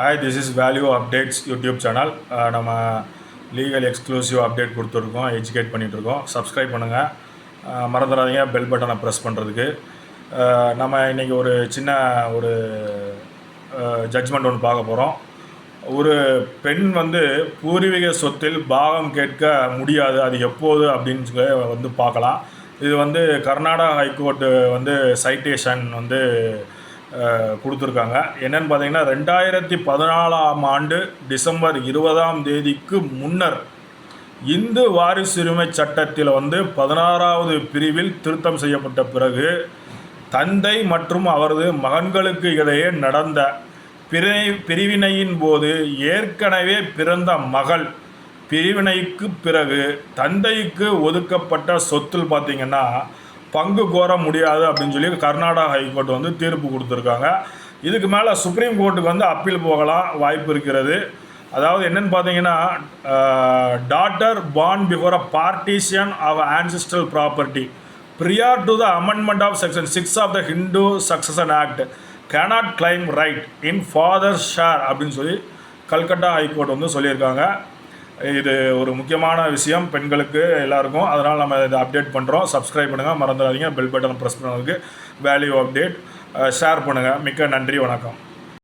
Hi this is value updates YouTube channel நம்ம legal exclusive update கொடுத்துருக்கோம் educate பண்ணிகிட்ருக்கோம் subscribe பண்ணுங்கள் மறந்துடாதீங்க பெல் பட்டனை ப்ரெஸ் பண்ணுறதுக்கு நம்ம இன்றைக்கி ஒரு சின்ன ஒரு ஜட்ஜ்மெண்ட் ஒன்று பார்க்க போகிறோம் ஒரு பெண் வந்து பூர்வீக சொத்தில் பாகம் கேட்க முடியாது அது எப்போது அப்படின்னு சொல்லி வந்து பார்க்கலாம். இது வந்து கர்நாடகா ஹைகோர்ட்டு வந்து சைட்டேஷன் வந்து கொடுத்துருக்காங்க. என்னென்னு பார்த்தீங்கன்னா ரெண்டாயிரத்தி பதினாலாம் ஆண்டு டிசம்பர் இருபதாம் தேதிக்கு முன்னர் இந்து வாரிசுரிமை சட்டத்தில் வந்து பதினாறாவது பிரிவில் திருத்தம் செய்யப்பட்ட பிறகு தந்தை மற்றும் அவரது மகன்களுக்கு இடையே நடந்த பிரி பிரிவினையின் போது ஏற்கனவே பிறந்த மகள் பிரிவினைக்கு பிறகு தந்தைக்கு ஒதுக்கப்பட்ட சொத்தில் பார்த்திங்கன்னா பங்கு கோர முடியாது அப்படின்னு சொல்லி கர்நாடகா ஹைகோர்ட் வந்து தீர்ப்பு கொடுத்துருக்காங்க. இதுக்கு மேலே சுப்ரீம் கோர்ட்டுக்கு வந்து அப்பீல் போகலாம் வாய்ப்பு இருக்கிறது. அதாவது என்னன்னு பார்த்தீங்கன்னா daughter born before a partition of ancestral property prior to the amendment of section 6 of the Hindu Succession act cannot claim right in father share அப்படின்னு சொல்லி கல்கட்டா ஹைகோர்ட் வந்து சொல்லியிருக்காங்க. இது ஒரு முக்கியமான விஷயம் பெண்களுக்கு எல்லாருக்கும். அதனால் நம்ம இதை அப்டேட் பண்ணுறோம் சப்ஸ்கிரைப் பண்ணுங்கள் மறந்துடாதீங்க. பெல் பட்டன் ப்ரெஸ் பண்ணுறதுக்கு வேல்யூ அப்டேட் ஷேர் பண்ணுங்கள் மிக்க நன்றி. வணக்கம்.